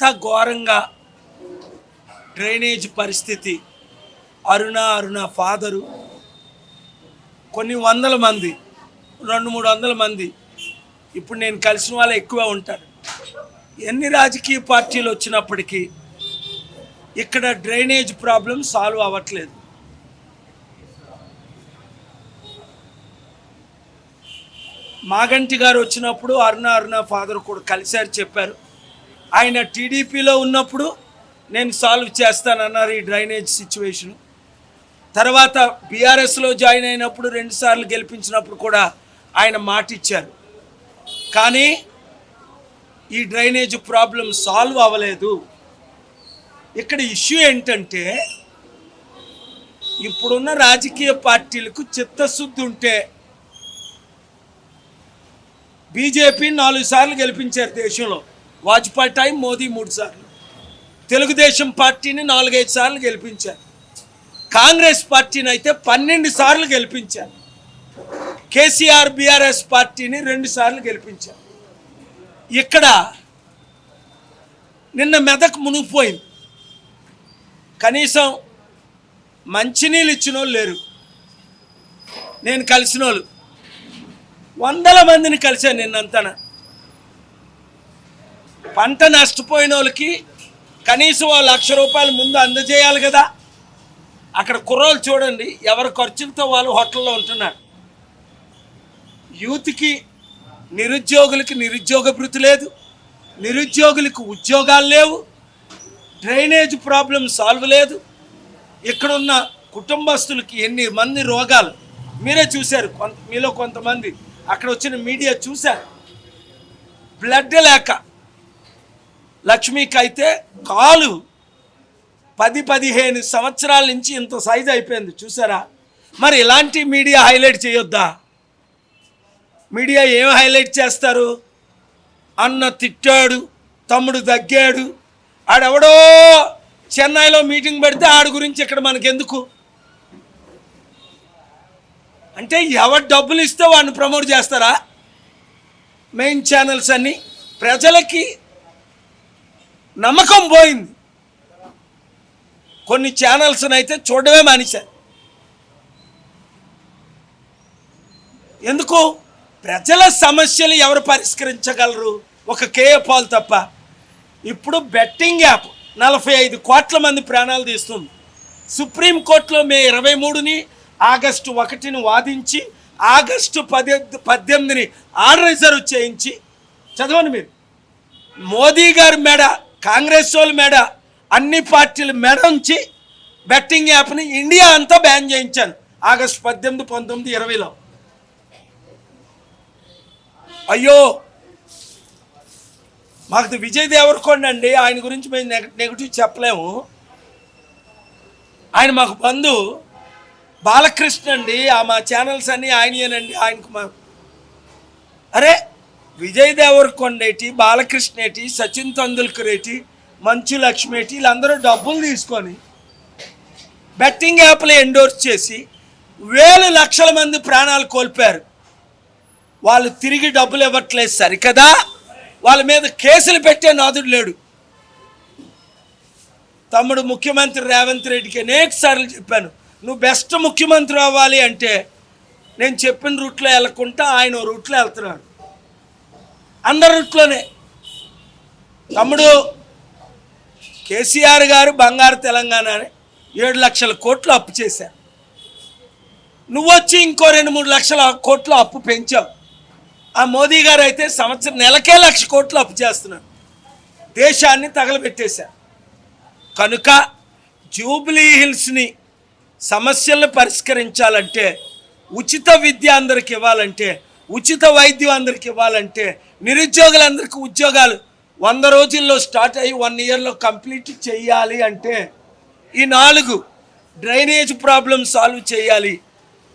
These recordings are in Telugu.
ఎంత ఘోరంగా డ్రైనేజ్ పరిస్థితి అరుణ అరుణ ఫాదరు కొన్ని వందల మంది రెండు మూడు వందల మంది. ఇప్పుడు నేను కలిసిన వాళ్ళు ఎక్కువ ఉంటారు. ఎన్ని రాజకీయ పార్టీలు వచ్చినప్పటికీ ఇక్కడ డ్రైనేజ్ ప్రాబ్లం సాల్వ్ అవ్వట్లేదు. మాగంటి గారు వచ్చినప్పుడు అరుణ అరుణ ఫాదర్ కూడా కలిశారు చెప్పారు. ఆయన టీడీపీలో ఉన్నప్పుడు నేను సాల్వ్ చేస్తానన్నారు ఈ డ్రైనేజ్ సిచ్యువేషన్. తర్వాత బీఆర్ఎస్లో జాయిన్ అయినప్పుడు రెండుసార్లు గెలిపించినప్పుడు కూడా ఆయన మాట ఇచ్చారు కానీ ఈ డ్రైనేజ్ ప్రాబ్లం సాల్వ్ అవ్వలేదు. ఇక్కడ ఇష్యూ ఏంటంటే ఇప్పుడున్న రాజకీయ పార్టీలకు చిత్తశుద్ధి ఉంటే బీజేపీ నాలుగు సార్లు గెలిపించారు దేశంలో. వాజ్పేయి టైం మోదీ మూడు సార్లు. తెలుగుదేశం పార్టీని నాలుగైదు సార్లు గెలిపించారు. కాంగ్రెస్ పార్టీని అయితే పన్నెండు సార్లు గెలిపించారు. కేసీఆర్ బీఆర్ఎస్ పార్టీని రెండు సార్లు గెలిపించారు. ఇక్కడ నిన్న మెదక్ మునిగిపోయింది. కనీసం మంచినీళ్ళు ఇచ్చిన వాళ్ళు లేరు. నేను కలిసిన వాళ్ళు వందల మందిని కలిశాను నిన్నంతన. పంట నష్టపోయిన వాళ్ళకి కనీసం ఆ లక్ష రూపాయలు ముందు అందజేయాలి కదా. అక్కడ కుర్రోలు చూడండి ఎవరి ఖర్చులతో వాళ్ళు హోటల్లో ఉంటున్నారు. యూత్కి నిరుద్యోగులకి నిరుద్యోగ భృతి లేదు. నిరుద్యోగులకు ఉద్యోగాలు లేవు. డ్రైనేజ్ ప్రాబ్లం సాల్వ్ లేదు. ఇక్కడున్న కుటుంబస్తులకి ఎన్ని మంది రోగాలు? మీరే చూశారు కొంత మీలో కొంతమంది అక్కడ వచ్చిన మీడియా చూశారు. బ్లడ్ లేక లక్ష్మికైతే అయితే కాలు పది పదిహేను సంవత్సరాల నుంచి ఇంత సైజ్ అయిపోయింది చూసారా? మరి ఇలాంటి మీడియా హైలైట్ చేయొద్దా? మీడియా ఏం హైలైట్ చేస్తారు? అన్న తిట్టాడు తమ్ముడు దగ్గాడు ఆడెవడో చెన్నైలో మీటింగ్ పెడితే ఆడి గురించి ఇక్కడ మనకెందుకు? అంటే ఎవరు డబ్బులు ఇస్తే వాడిని ప్రమోట్ చేస్తారా? మెయిన్ ఛానల్స్ అన్నీ ప్రజలకి నమ్మకం పోయింది. కొన్ని ఛానల్స్ని అయితే చూడడమే మానేశారు ఎందుకు? ప్రజల సమస్యలు ఎవరు పరిష్కరించగలరు? ఒక కేఏ పాల్ తప్ప. ఇప్పుడు బెట్టింగ్ యాప్ నలభై ఐదు కోట్ల మంది ప్రాణాలు తీస్తుంది. సుప్రీంకోర్టులో మే ఇరవై మూడుని ఆగస్టు ఒకటిని వాదించి ఆగస్టు పది పద్దెనిమిదిని ఆర్డర్ రిజర్వ్ చేయించి చదవండి మీరు. మోదీ గారి మెడ కాంగ్రెస్ వాళ్ళ మెడ అన్ని పార్టీల మెడ ఉంచి బెట్టింగ్ యాప్ని ఇండియా అంతా బ్యాన్ చేయించాను ఆగస్టు పద్దెనిమిది పంతొమ్మిది ఇరవైలో. అయ్యో! మాకు విజయ్ దేవరకొండ అండి ఆయన గురించి మేము నెగ నెగిటివ్ చెప్పలేము. ఆయన మాకు బంధు. బాలకృష్ణ అండి ఆ మా ఛానల్స్ అన్నీ ఆయనేనండి ఆయనకు మా అరే! విజయ్ దేవరకొండ ఏటి బాలకృష్ణ ఏటి సచిన్ తెందుల్కర్ ఏటి మంచు లక్ష్మి ఏటి వీళ్ళందరూ డబ్బులు తీసుకొని బెట్టింగ్ యాప్లు ఎండోర్స్ చేసి వేలు లక్షల మంది ప్రాణాలు కోల్పోయారు. వాళ్ళు తిరిగి డబ్బులు ఇవ్వట్లేదు సరికదా? వాళ్ళ మీద కేసులు పెట్టే నాదుడు లేడు. తమ్ముడు ముఖ్యమంత్రి రేవంత్ రెడ్డికి అనేక సార్లు చెప్పాను నువ్వు బెస్ట్ ముఖ్యమంత్రి అవ్వాలి అంటే నేను చెప్పిన రూట్లో వెళ్ళకుండా ఆయన ఓ రూట్లో వెళ్తున్నాడు. అందరి తమ్ముడు కేసీఆర్ గారు బంగారు తెలంగాణని ఏడు లక్షల కోట్లు అప్పు చేశారు. నువ్వు వచ్చి ఇంకో రెండు మూడు లక్షల కోట్లు అప్పు పెంచావు. ఆ మోదీ గారు అయితే సంవత్సరం నెలకే లక్ష కోట్లు అప్పు చేస్తున్నారు. దేశాన్ని తగలబెట్టేశారు. కనుక జూబ్లీ హిల్స్ని సమస్యలను పరిష్కరించాలంటే ఉచిత విద్య అందరికి ఇవ్వాలంటే ఉచిత వైద్యం అందరికి ఇవ్వాలంటే నిరుద్యోగులందరికీ ఉద్యోగాలు వంద రోజుల్లో స్టార్ట్ అయ్యి వన్ ఇయర్లో కంప్లీట్ చేయాలి అంటే ఈ నాలుగు డ్రైనేజ్ ప్రాబ్లం సాల్వ్ చేయాలి.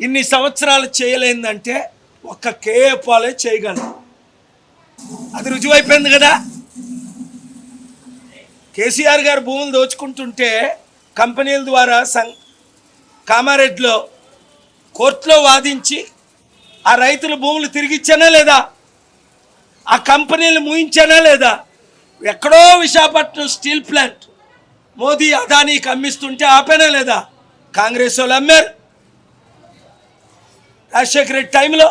ఇన్ని సంవత్సరాలు చేయలేదంటే ఒక్క కేఏ పాలే చేయగలరు అది రుజువైపోయింది కదా. కేసీఆర్ గారు భూములు దోచుకుంటుంటే కంపెనీల ద్వారా సం కామారెడ్డిలో కోర్టులో వాదించి ఆ రైతుల భూములు తిరిగిచ్చానా లేదా? ఆ కంపెనీలు ముయించానా లేదా? ఎక్కడో విశాఖపట్నం స్టీల్ ప్లాంట్ మోదీ అదానీకి అమ్మిస్తుంటే ఆపేనా లేదా? కాంగ్రెస్ వాళ్ళు అమ్మారు. రాజశేఖర రెడ్డి టైంలో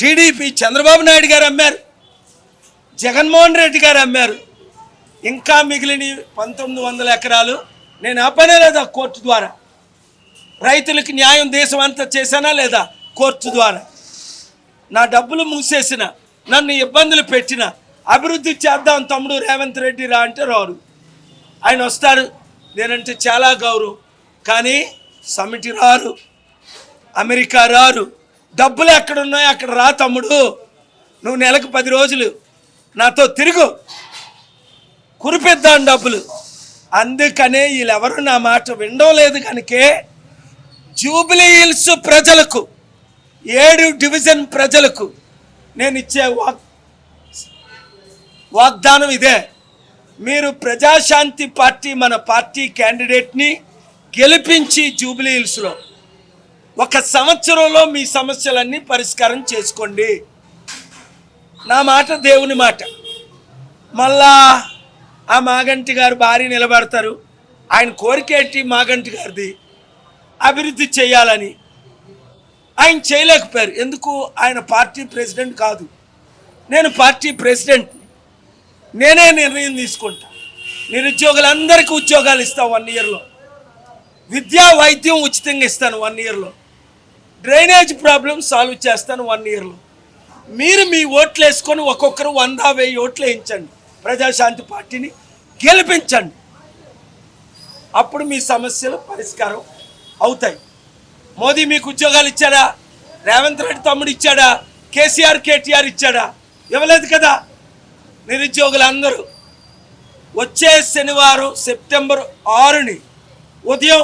టీడీపీ చంద్రబాబు నాయుడు గారు అమ్మారు. జగన్మోహన్ రెడ్డి గారు అమ్మారు. ఇంకా మిగిలిన పంతొమ్మిది వందల ఎకరాలు నేను ఆపనే లేదా కోర్టు ద్వారా? రైతులకు న్యాయం దేశం అంతా చేశానా లేదా? కోర్టు ద్వారా. నా డబ్బులు మూసేసిన నన్ను ఇబ్బందులు పెట్టిన అభివృద్ధి చేద్దాం తమ్ముడు రేవంత్ రెడ్డి రా అంటే రారు. ఆయన వస్తారు నేనంటే చాలా గౌరవం. కానీ సమిటి రారు. అమెరికా రారు. డబ్బులు ఎక్కడ ఉన్నాయో అక్కడ రా తమ్ముడు. నువ్వు నెలకు పది రోజులు నాతో తిరుగు. కురిపిద్దాం డబ్బులు. అందుకనే వీళ్ళెవరు నా మాట వినడం లేదు కనుకే జూబిలీ హిల్స్ ప్రజలకు ఏడు డివిజన్ ప్రజలకు నేను ఇచ్చే వాగ్ వాగ్దానం ఇదే. మీరు ప్రజాశాంతి పార్టీ మన పార్టీ క్యాండిడేట్ని గెలిపించి జూబిలీ హిల్స్లో ఒక సంవత్సరంలో మీ సమస్యలన్నీ పరిష్కారం చేసుకోండి. నా మాట దేవుని మాట. మళ్ళా ఆ మాగంటి గారు భారీ నిలబడతారు. ఆయన కోరిక మాగంటి గారిది? అభివృద్ధి చేయాలని. ఆయన చేయలేకపోయారు. ఎందుకు? ఆయన పార్టీ ప్రెసిడెంట్ కాదు. నేను పార్టీ ప్రెసిడెంట్. నేనే నిర్ణయం తీసుకుంటా. నిరుద్యోగులందరికీ ఉద్యోగాలు ఇస్తాను వన్ ఇయర్లో. విద్యా వైద్యం ఉచితంగా ఇస్తాను వన్ ఇయర్లో. డ్రైనేజ్ ప్రాబ్లం సాల్వ్ చేస్తాను వన్ ఇయర్లో. మీరు మీ ఓట్లు వేసుకొని ఒక్కొక్కరు వంద వెయ్యి ఓట్లు వేయించండి. ప్రజాశాంతి పార్టీని గెలిపించండి. అప్పుడు మీ సమస్యలు పరిష్కారం అవుతాయి. మోదీ మీకు ఉద్యోగాలు ఇచ్చాడా? రేవంత్ రెడ్డి తమ్ముడు ఇచ్చాడా? కేసీఆర్ కేటీఆర్ ఇచ్చాడా? ఇవ్వలేదు కదా నిరుద్యోగులందరూ. వచ్చే శనివారం సెప్టెంబర్ ఆరుని ఉదయం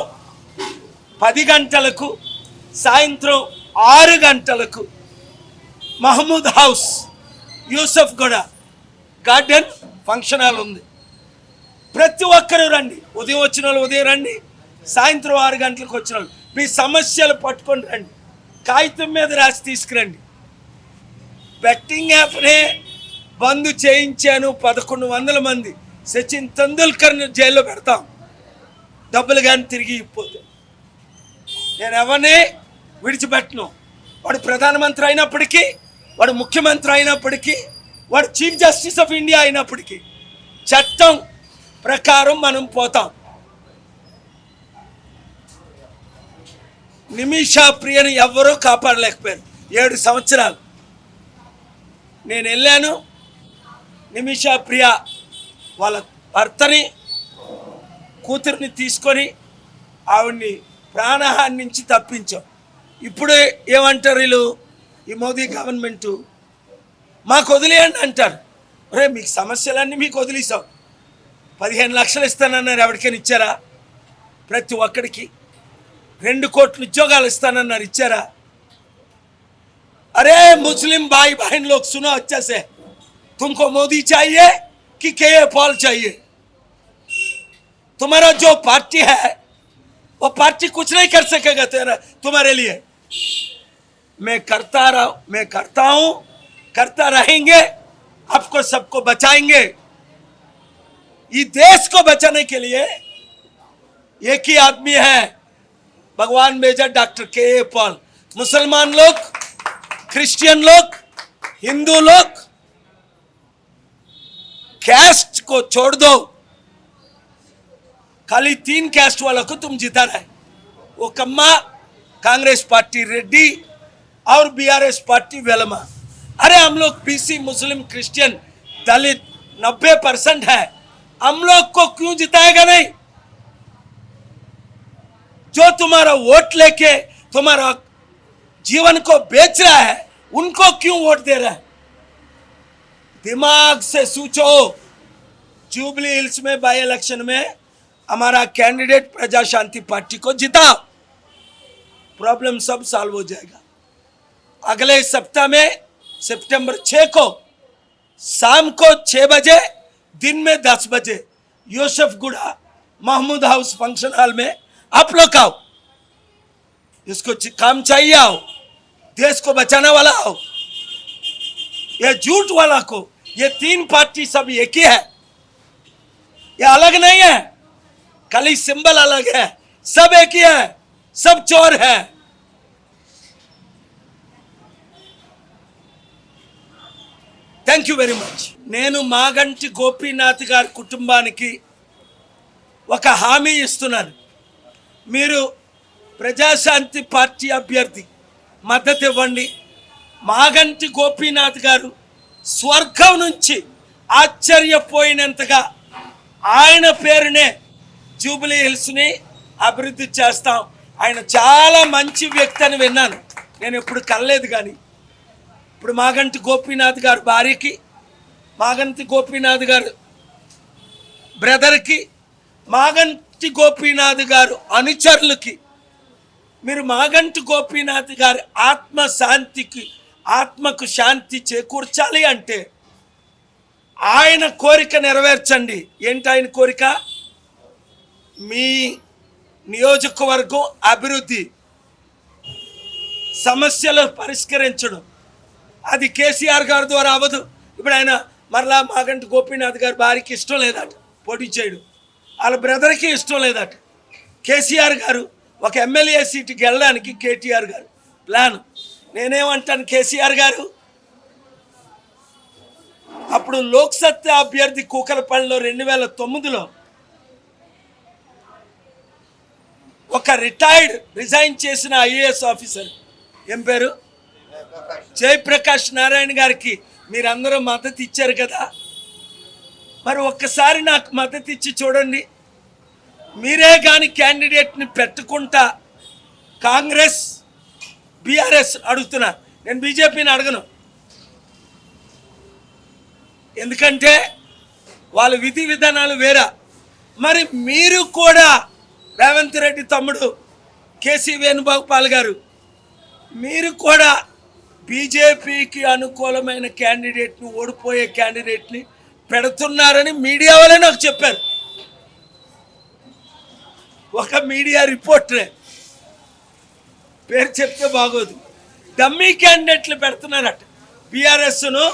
పది గంటలకు సాయంత్రం ఆరు గంటలకు మహమూద్ హౌస్ యూసఫ్ గూడ గార్డెన్ ఫంక్షన్ హాల్ ఉంది. ప్రతి ఒక్కరూ రండి. ఉదయం వచ్చిన వాళ్ళు ఉదయం రండి. సాయంత్రం ఆరు గంటలకు వచ్చిన వాళ్ళు మీ సమస్యలు పట్టుకొని రండి. కాగితం మీద రాసి తీసుకురండి. బెట్టింగ్ యాప్నే బంద్ చేయించాను పదకొండు వందల మంది. సచిన్ తెందుల్కర్ని జైల్లో పెడతాం. డబ్బులు కానీ తిరిగి ఇవ్వకపోతే. నేను ఎవరిని విడిచిపెట్టను. వాడు ప్రధానమంత్రి అయినప్పటికీ వాడు ముఖ్యమంత్రి అయినప్పటికీ వాడు చీఫ్ జస్టిస్ ఆఫ్ ఇండియా అయినప్పటికీ చట్టం ప్రకారం మనం పోతాం. నిమిషా ప్రియని ఎవ్వరూ కాపాడలేకపోయారు. ఏడు సంవత్సరాలు. నేను వెళ్ళాను. నిమిషా ప్రియ వాళ్ళ భర్తని కూతురిని తీసుకొని ఆవిడ్ని ప్రాణహాని నుంచి తప్పించాం. ఇప్పుడు ఏమంటారు వీళ్ళు? ఈ మోదీ గవర్నమెంటు మాకు వదిలేయండి అంటారు. రే మీకు సమస్యలన్నీ మీకు వదిలేసాం. పదిహేను లక్షలు ఇస్తానన్నారు ఎవరికైనా ఇచ్చారా? ప్రతి ఒక్కడికి. రెండు కోట్ల ఉద్యోగాలు ఇస్తానన్నారు ఇచ్చారా अरे मुस्लिम भाई बहन लोग सुनो अच्छे से तुमको मोदी चाहिए कि के पॉल चाहिए तुम्हारा जो पार्टी है वो पार्टी कुछ नहीं कर सकेगा तेरा तुम्हारे लिए मैं करता रहा मैं करता हूं करता रहेंगे आपको सबको बचाएंगे ये देश को बचाने के लिए एक ही आदमी है भगवान मेजर डॉक्टर के ए पॉल। मुसलमान लोग, क्रिश्चियन लोग, हिंदू लोग कैस्ट को छोड़ दो। खाली तीन कैस्ट वालों को तुम जिता रहे। वो कम्मा, कांग्रेस पार्टी रेड्डी और बीआरएस पार्टी वेलमा। अरे हम लोग बीसी मुस्लिम क्रिश्चियन, दलित नब्बे परसेंट है। हम लोग को क्यों जिताएगा नहीं? जो तुम्हारा वोट लेके तुम्हारा जीवन को बेच रहा है, उनको क्यों वोट दे रहा है? दिमाग से सोचो। जुबली हिल्स में बाई इलेक्शन में, हमारा कैंडिडेट प्रजा शांति पार्टी को जिता प्रॉब्लम सब सॉल्व हो जाएगा। अगले सप्ताह में, सितंबर छः को, शाम को छः बजे, दिन में दस बजे यूसुफ गुड़ा महमूद हाउस फ़ंक्शन हॉल में आप लोग आओ इसको च- काम चाहिए आओ देश को बचाने वाला आओ ये झूठ वाला को ये तीन पार्टी सब एक ही है ये अलग नहीं है खाली सिंबल अलग है सब एक ही है सब चोर है థ్యాంక్ యూ వెరీ మచ్ నేను మాగంటి గోపీనాథ్ గారి కుటుంబానికి ఒక హామీ ఇస్తున్నాను మీరు ప్రజాశాంతి పార్టీ అభ్యర్థి మద్దతు ఇవ్వండి. మాగంటి గోపీనాథ్ గారు స్వర్గం నుంచి ఆశ్చర్యపోయినంతగా ఆయన పేరునే జూబిలీ హిల్స్ని అభివృద్ధి చేస్తాం. ఆయన చాలా మంచి వ్యక్తి అని విన్నాను. నేను ఎప్పుడు కలలేదు కానీ. ఇప్పుడు మాగంటి గోపీనాథ్ గారు భార్యకి మాగంటి గోపీనాథ్ గారు బ్రదర్కి మాగంటి గోపీనాథ్ గారు అనుచరులకి మీరు మాగంటి గోపీనాథ్ గారి ఆత్మ శాంతికి ఆత్మకు శాంతి చేకూర్చాలి అంటే ఆయన కోరిక నెరవేర్చండి. ఏంటి ఆయన కోరిక? మీ నియోజకవర్గం అభివృద్ధి సమస్యలు పరిష్కరించడం. అది కేసీఆర్ గారి ద్వారా అవ్వదు. ఇప్పుడు ఆయన మరలా మాగంటి గోపీనాథ్ గారి భార్యకి ఇష్టం లేదట పోటీ చేయడం. వాళ్ళ బ్రదర్కి ఇష్టం లేదట. కేసీఆర్ గారు ఒక ఎమ్మెల్యే సీటుకి వెళ్ళడానికి కేటీఆర్ గారు ప్లాన్. నేనేమంటాను కేసీఆర్ గారు? అప్పుడు లోక్సత్తా అభ్యర్థి కూకలపల్లిలో రెండు వేల తొమ్మిదిలో ఒక రిటైర్డ్ రిజైన్ చేసిన ఐఏఎస్ ఆఫీసర్. ఏం పేరు? జయప్రకాష్ నారాయణ గారికి మీరందరూ మద్దతు ఇచ్చారు కదా. మరి ఒక్కసారి నాకు మద్దతు ఇచ్చి చూడండి. మీరే కానీ క్యాండిడేట్ని పెట్టుకుంటా కాంగ్రెస్ బీఆర్ఎస్ అడుగుతున్నా. నేను బీజేపీని అడగను. ఎందుకంటే వాళ్ళ విధి విధానాలు వేరా. మరి మీరు కూడా రేవంత్ రెడ్డి తమ్ముడు కేసీ వేణుగోపాల్ గారు మీరు కూడా బీజేపీకి అనుకూలమైన క్యాండిడేట్ని ఓడిపోయే క్యాండిడేట్ని పెడుతున్నారని మీడియా వాళ్ళే నాకు చెప్పారు. ఒక మీడియా రిపోర్టరే. పేరు చెప్తే బాగోదు. డమ్మీ క్యాండిడేట్లు పెడుతున్నారట. బీఆర్ఎస్ను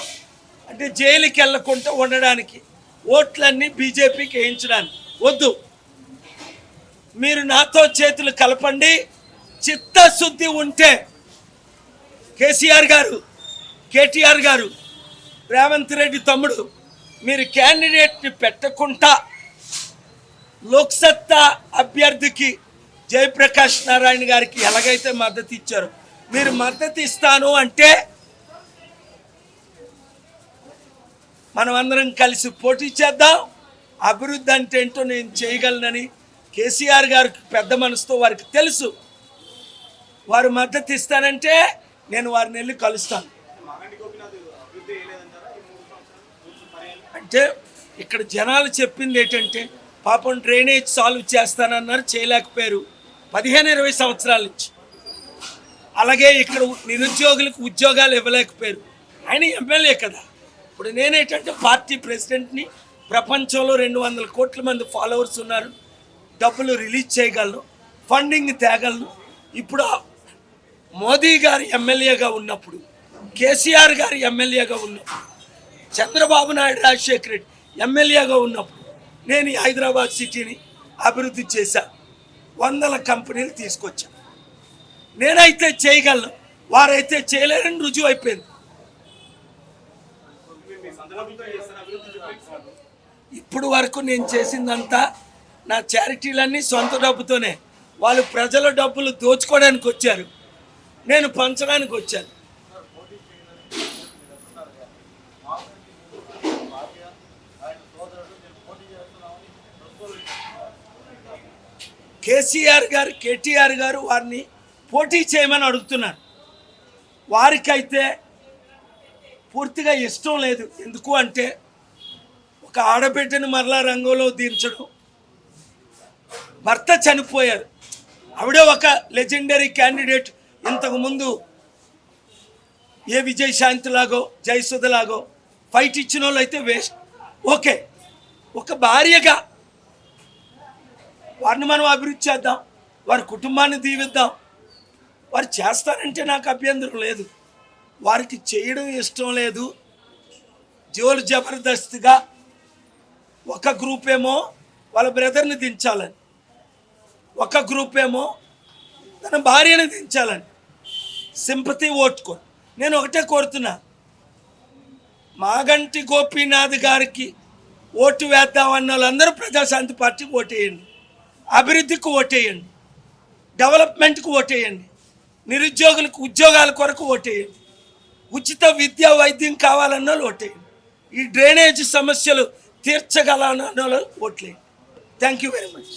అంటే జైలుకి వెళ్ళకుండా ఉండడానికి. ఓట్లన్నీ బీజేపీకి వేయించడానికి. వద్దు. మీరు నాతో చేతులు కలపండి. చిత్తశుద్ధి ఉంటే కేసీఆర్ గారు కేటీఆర్ గారు రేవంత్ రెడ్డి తమ్ముడు మీరు క్యాండిడేట్ని పెట్టకుండా లోక్సత్తా అభ్యర్థికి జయప్రకాష్ నారాయణ గారికి ఎలాగైతే మద్దతు ఇచ్చారు మీరు మద్దతు ఇస్తాను అంటే మనమందరం కలిసి పోటీ చేద్దాం. అభివృద్ధి అంటే ఏంటో నేను చేయగలనని కేసీఆర్ గారికి పెద్ద మనసుతో వారికి తెలుసు. వారు మద్దతు ఇస్తానంటే నేను వారిని వెళ్ళి కలుస్తాను. అంటే ఇక్కడ జనాలు చెప్పింది ఏంటంటే పాపం డ్రైనేజ్ సాల్వ్ చేస్తానన్నారు చేయలేకపోయారు. పదిహేను ఇరవై సంవత్సరాల నుంచి. అలాగే ఇక్కడ నిరుద్యోగులకు ఉద్యోగాలు ఇవ్వలేకపోయారు. ఆయన ఎమ్మెల్యే కదా. ఇప్పుడు నేనేటంటే పార్టీ ప్రెసిడెంట్ని ప్రపంచంలో రెండు వందల కోట్ల మంది ఫాలోవర్స్ ఉన్నారు. డబ్బులు రిలీజ్ చేయగలను ఫండింగ్ తేగలను. ఇప్పుడు మోదీ గారు ఎమ్మెల్యేగా ఉన్నప్పుడు కేసీఆర్ గారు ఎమ్మెల్యేగా ఉన్నప్పుడు చంద్రబాబు నాయుడు రాజశేఖర రెడ్డి ఎమ్మెల్యేగా ఉన్నప్పుడు నేను హైదరాబాద్ సిటీని అభివృద్ధి చేశాను వందల కంపెనీలు తీసుకొచ్చాను నేనైతే చేయగలను వారైతే చేయలేరని రుజువు అయిపోయింది. ఇప్పుడు వరకు నేను చేసిందంతా నా చారిటీలన్నీ సొంత డబ్బుతోనే. వాళ్ళు ప్రజల డబ్బులు దోచుకోవడానికి వచ్చారు. నేను పంచడానికి వచ్చాను. కేసీఆర్ గారు కేటీఆర్ గారు వారిని పోటీ చేయమని అడుగుతున్నారు. వారికైతే పూర్తిగా ఇష్టం లేదు. ఎందుకు అంటే ఒక ఆడబిడ్డను మరలా రంగంలో దించడం. భర్త చనిపోయారు. ఆవిడే ఒక లెజెండరీ క్యాండిడేట్ ఇంతకుముందు ఏ విజయశాంతిలాగో జయసుధలాగో ఫైట్ ఇచ్చిన వాళ్ళు అయితే వేస్ట్ ఓకే ఒక భార్యగా వారిని మనం అభివృద్ధి చేద్దాం వారి కుటుంబాన్ని దీవిద్దాం. వారు చేస్తారంటే నాకు అభ్యంతరం లేదు. వారికి చేయడం ఇష్టం లేదు. జోలు జబర్దస్త్గా ఒక గ్రూప్ ఏమో వాళ్ళ బ్రదర్ని దించాలని ఒక గ్రూప్ ఏమో తన భార్యని దించాలని సింపతి ఓటుకో నేను ఒకటే కోరుతున్నా మాగంటి గోపీనాథ్ గారికి ఓటు వేద్దామన్న వాళ్ళందరూ ప్రజాశాంతి పార్టీకి ఓటేయండి. అభివృద్ధికి ఓటేయండి. డెవలప్మెంట్కి ఓటేయండి. నిరుద్యోగులకు ఉద్యోగాల కొరకు ఓటేయండి. ఉచిత విద్యా వైద్యం కావాలన్న ఓటేయండి. ఈ డ్రైనేజ్ సమస్యలు తీర్చగలనో ఓట్లేయండి. Thank you very much